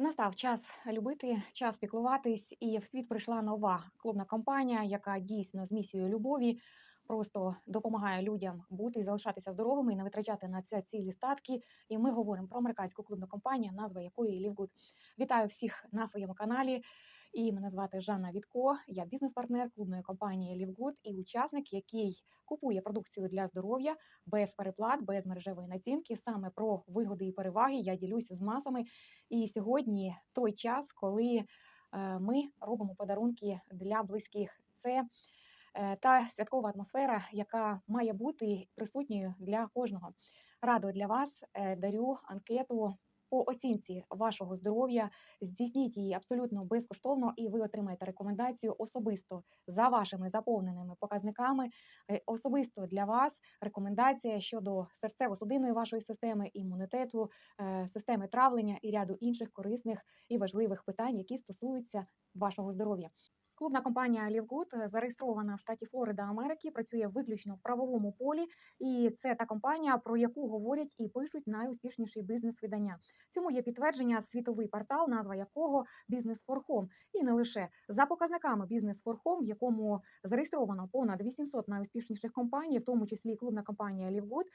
Настав час любити, час піклуватись, і в світ прийшла нова клубна компанія, яка дійсно з місією любові просто допомагає людям бути і залишатися здоровими і не витрачати на це цілі статки. І ми говоримо про американську клубну компанію, назва якої Лівгуд. Вітаю всіх на своєму каналі. І мене звати Жанна Вітко. Я бізнес-партнер клубної компанії Good і учасник, який купує продукцію для здоров'я без переплат, без мережевої націнки. Саме про вигоди і переваги я ділюся з масами. І сьогодні той час, коли е, ми робимо подарунки для близьких. Це е, та святкова атмосфера, яка має бути присутньою для кожного. Радо для вас е, дарю анкету по оцінці вашого здоров'я. Здійсніть її абсолютно безкоштовно, і ви отримаєте рекомендацію особисто за вашими заповненими показниками. Е, Особисто для вас рекомендація щодо серцево-судинної вашої системи, імунітету, е, системи травлення і ряду інших корисних і важливих питань, які стосуються вашого здоров'я. Клубна компанія Livgood зареєстрована в штаті Флорида Америки, працює виключно в правовому полі, і це та компанія, про яку говорять і пишуть найуспішніші бізнес-видання. Цьому є підтвердження світовий портал, назва якого for Home. І не лише за показниками for Home, в якому зареєстровано понад 800 найуспішніших компаній, в тому числі клубна компанія е,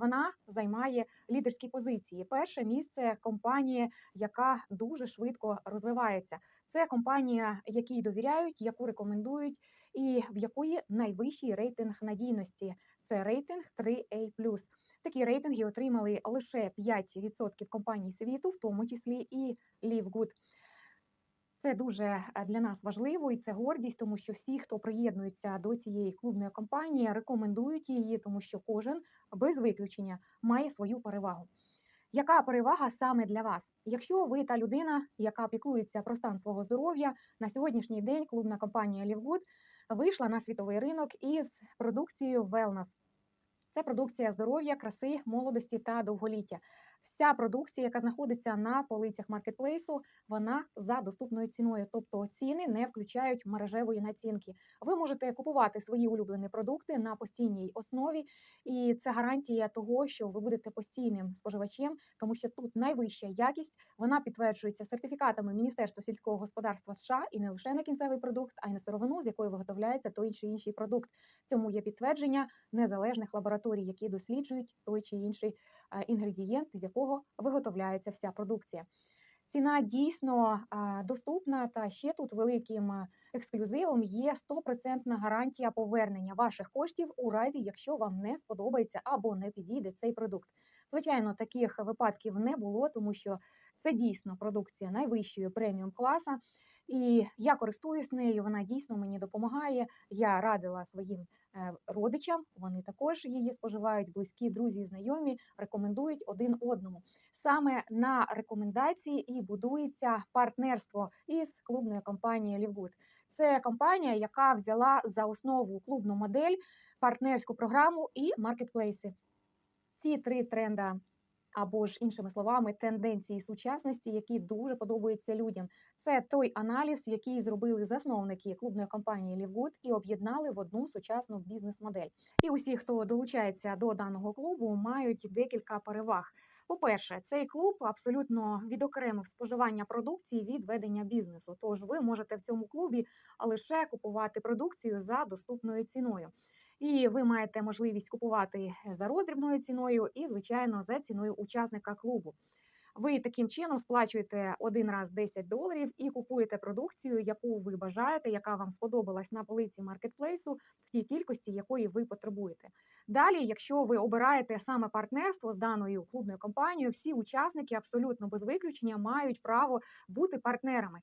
вона займає лідерські позиції. Перше місце компанії, яка дуже швидко розвивається. Це компанія, якій довіряють, яку рекомендують, і в якої найвищий рейтинг надійності. Це рейтинг 3A+. Такі рейтинги отримали лише 5% компаній світу, в тому числі і LiveGood. Це дуже е, для нас важливо і це гордість, тому що всі, хто приєднується до цієї клубної компанії, рекомендують її, тому що кожен без виключення має свою перевагу. Яка перевага саме для вас? Якщо ви та людина, яка піклується про стан свого здоров'я, на сьогоднішній день клубна компанія Livgood вийшла на світовий ринок із продукцією Wellness. Це продукція здоров'я, краси, молодості та довголіття. Вся продукція, яка знаходиться на полицях маркетплейсу, вона за доступною ціною, тобто ціни не включають мережевої націнки. Ви можете купувати свої улюблені продукти на постійній основі, і це гарантія того, що ви будете постійним споживачем, тому що тут найвища якість вона підтверджується сертифікатами Міністерства сільського господарства США і не лише на кінцевий продукт, а й на сировину, з якої виготовляється той чи інший продукт. Цьому є підтвердження незалежних лабораторій, які досліджують той чи інший інгредієнт, з якого виготовляється вся продукція. Ціна дійсно е, доступна, та ще тут великим е, ексклюзивом є 100% гарантія повернення ваших коштів у разі, якщо вам не сподобається або не підійде цей продукт. Звичайно, таких випадків не було, тому що це дійсно продукція найвищої преміум класа. І я користуюсь нею, вона дійсно мені допомагає. Я радила своїм е, родичам, вони також її споживають, близькі, друзі, знайомі, рекомендують один одному. Саме на рекомендації і будується партнерство із клубною компанією Livgood. Це компанія, яка взяла за основу клубну модель, партнерську програму і маркетплейси. Ці три тренда. Або ж іншими словами, тенденції сучасності, які дуже подобаються людям. Це той аналіз, який зробили засновники клубної компанії Livgood і об'єднали в одну сучасну бізнес-модель. І усі, хто долучається до даного клубу, мають декілька переваг. По-перше, цей клуб абсолютно відокремив споживання продукції від ведення бізнесу. Тож ви можете в цьому клубі лише купувати продукцію за доступною ціною. І ви маєте можливість купувати за роздрібною ціною і, звичайно, за ціною учасника клубу. Ви таким чином сплачуєте один раз 10 доларів і купуєте продукцію, яку ви бажаєте, яка вам сподобалась на полиці маркетплейсу в тій кількості, якої ви потребуєте. Далі, якщо ви обираєте саме партнерство з даною клубною компанією, всі учасники абсолютно без виключення мають право бути партнерами.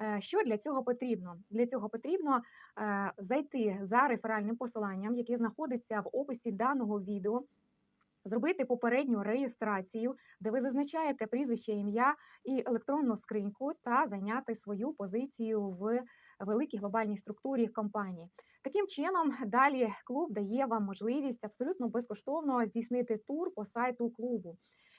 Е, Що для цього потрібно? Для цього потрібно е, зайти за реферальним посиланням, яке знаходиться в описі даного відео. Зробити попередню реєстрацію, де ви зазначаєте прізвище, ім'я і електронну скриньку, та зайняти свою позицію в великій глобальній структурі компанії. Таким чином, далі клуб дає вам можливість абсолютно безкоштовно здійснити тур по сайту клубу.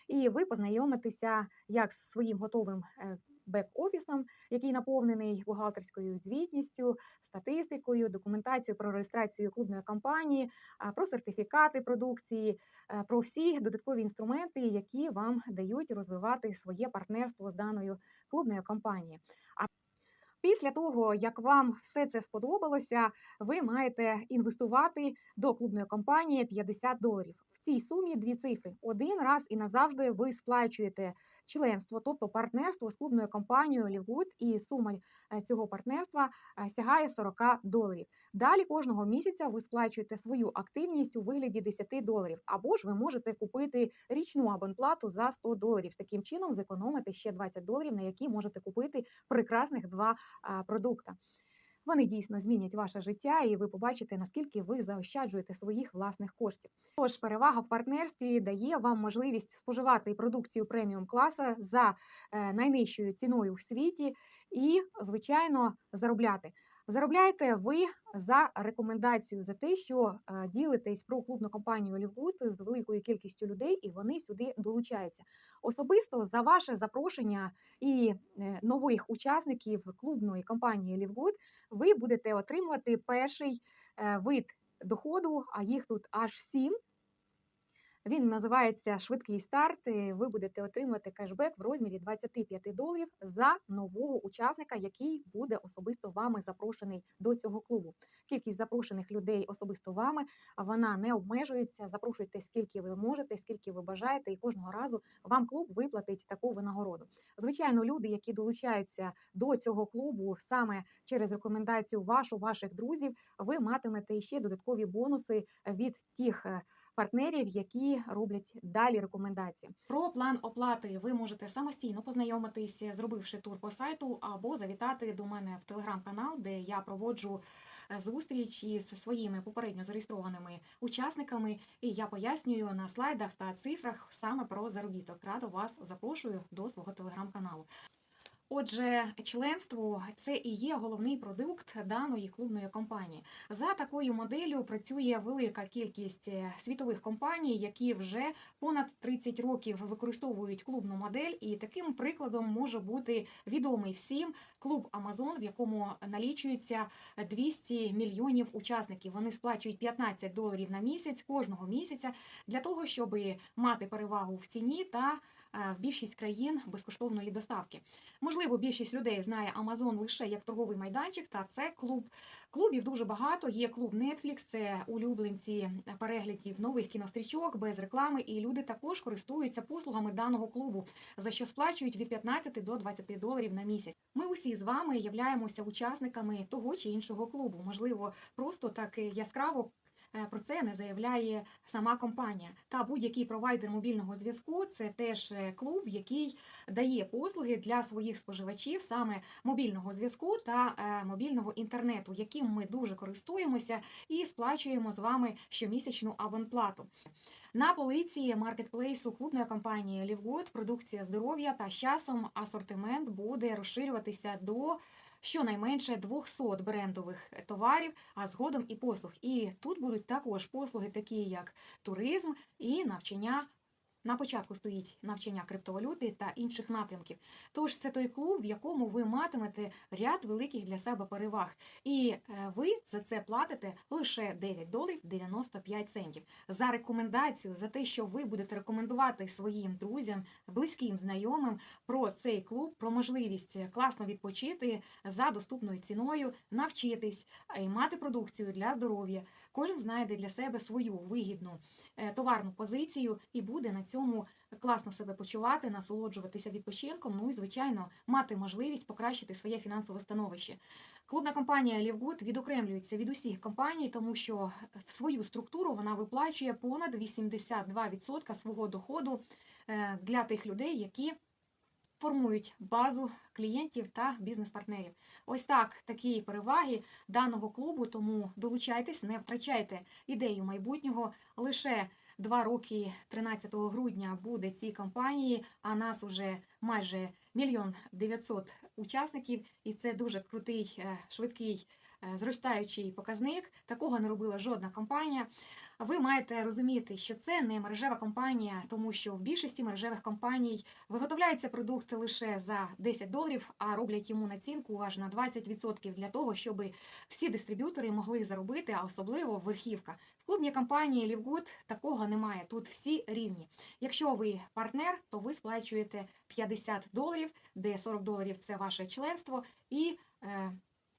і ви познайомитеся як з своїм готовим е, бек-офісом, який наповнений бухгалтерською звітністю, статистикою, документацією про реєстрацію клубної кампанії, про сертифікати продукції, е, про всі додаткові інструменти, які вам дають розвивати своє партнерство з даною клубною компанією. Після того, як вам все це сподобалося, ви маєте інвестувати до клубної компанії 50 доларів. Цій сумі дві цифри. Один раз і назавжди ви сплачуєте членство, тобто партнерство з клубною компанією Лівгуд, і сума е, цього партнерства е, сягає 40 доларів. Далі кожного місяця ви сплачуєте свою активність у вигляді 10 доларів, або ж ви можете купити річну абонплату за 100 доларів. Таким чином зекономите ще 20 доларів, на які можете купити прекрасних два а, продукта. Вони дійсно змінять ваше життя, і ви побачите, наскільки ви заощаджуєте своїх власних коштів. Тож перевага в партнерстві дає вам можливість споживати продукцію преміум класа за е, найнижчою ціною в світі і, звичайно, заробляти. Заробляєте ви за рекомендацію за те, що е, ділитесь про клубну компанію Лівгуд з великою кількістю людей, і вони сюди долучаються. Особисто за ваше запрошення і е, нових учасників клубної компанії Лівгуд ви будете отримувати перший е, вид доходу, а їх тут аж сім. Він називається швидкий старт. Ви будете отримувати кешбек в розмірі 25 доларів за нового учасника, який буде особисто вами запрошений до цього клубу. Кількість запрошених людей особисто вами вона не обмежується. Запрошуйте скільки ви можете, скільки ви бажаєте, і кожного разу вам клуб виплатить таку винагороду. Звичайно, люди, які долучаються до цього клубу саме через рекомендацію вашу, ваших друзів, ви матимете ще додаткові бонуси від тих. Партнерів, які роблять далі рекомендації. Про план оплати ви можете самостійно познайомитись, зробивши тур по сайту, або завітати до мене в телеграм-канал, де я проводжу е, зустріч із своїми попередньо зареєстрованими учасниками. І я пояснюю на слайдах та цифрах саме про заробіток. Радо вас запрошую до свого телеграм-каналу. Отже, членство це і є головний продукт даної клубної компанії. За такою моделлю працює велика кількість е, світових компаній, які вже понад 30 років використовують клубну модель. І таким прикладом може бути відомий всім клуб Amazon, в якому налічується 200 мільйонів учасників. Вони сплачують 15 доларів на місяць кожного місяця для того, щоб мати перевагу в ціні та в більшість країн безкоштовної доставки. Можливо, більшість людей знає Amazon лише як торговий майданчик, та це клуб. Клубів дуже багато. Є клуб Netflix, це улюбленці переглядів нових кінострічок без реклами. І люди також користуються послугами даного клубу, за що сплачують від 15 до 20 доларів на місяць. Ми усі з вами являємося учасниками того чи іншого клубу. Можливо, просто так яскраво. Е, Про це не заявляє сама компанія. Та будь-який провайдер мобільного зв'язку це теж е, клуб, який дає послуги для своїх споживачів саме мобільного зв'язку та е, мобільного інтернету, яким ми дуже користуємося і сплачуємо з вами щомісячну абонплату. На полиці маркетплейсу клубної компанії Лівгуд продукція здоров'я та з часом асортимент буде розширюватися до щонайменше 200 брендових товарів, а згодом і послуг. І тут будуть також послуги, такі як туризм і навчання. На початку стоїть навчання криптовалюти та інших напрямків. Тож це той клуб, в якому ви матимете ряд великих для себе переваг. І е, ви за це платите лише 9 доларів 95 центів. За рекомендацію, за те, що ви будете рекомендувати своїм друзям, близьким знайомим про цей клуб, про можливість класно відпочити за доступною ціною, навчитись а й мати продукцію для здоров'я. Кожен знайде для себе свою вигідну е, товарну позицію і буде на цьому класно себе почувати, насолоджуватися відпочинком. Ну і звичайно мати можливість покращити своє фінансове становище. Клубна компанія Лівгуд відокремлюється від усіх компаній, тому що в свою структуру вона виплачує понад 82% свого доходу е, для тих людей, які формують базу клієнтів та бізнес-партнерів. Ось так такі переваги даного клубу. Тому долучайтесь, не втрачайте ідею майбутнього. Лише два роки 13 грудня буде цій кампанії. а нас уже майже мільйон дев'ятсот учасників, і це дуже крутий е, швидкий зростаючий показник. Такого не робила жодна компанія. Ви маєте розуміти, що це не мережева компанія, тому що в більшості мережевих компаній виготовляється продукт лише за 10 доларів, а роблять йому націнку аж на 20% для того, щоб всі дистриб'ютори могли заробити, а особливо верхівка. В клубній компанії Лівгуд такого немає. Тут всі рівні. Якщо ви партнер, то ви сплачуєте 50 доларів, де 40 доларів це ваше членство, і е,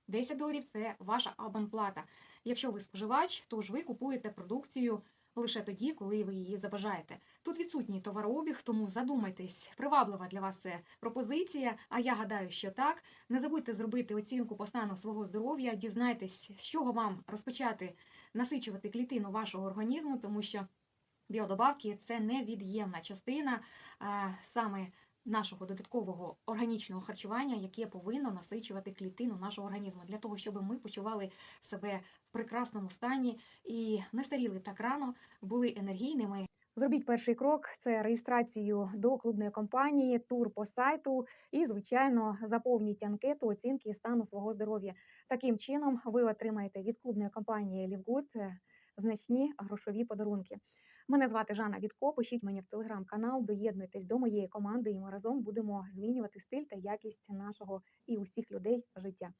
10 доларів це ваша абонплата. Якщо ви споживач, то ж ви купуєте продукцію лише тоді, коли ви її забажаєте. Тут відсутній товарообіг, тому задумайтесь, приваблива для вас це пропозиція. А я гадаю, що так. Не забудьте зробити оцінку по стану свого здоров'я, дізнайтесь, з чого вам розпочати насичувати клітину вашого організму, тому що біодобавки це невід'ємна частина а, саме нашого додаткового органічного харчування, яке повинно насичувати клітину нашого організму для того, щоб ми почували себе в прекрасному стані і не старіли так рано, були енергійними. Зробіть перший крок це реєстрацію до клубної компанії, тур по сайту і, звичайно, заповніть анкету оцінки стану свого здоров'я. Таким чином, ви отримаєте від клубної компанії Лівгуд значні грошові подарунки. Мене звати Жанна Вітко. Пишіть мені в телеграм-канал, доєднуйтесь до моєї команди, і ми разом будемо змінювати стиль та якість нашого і усіх людей життя.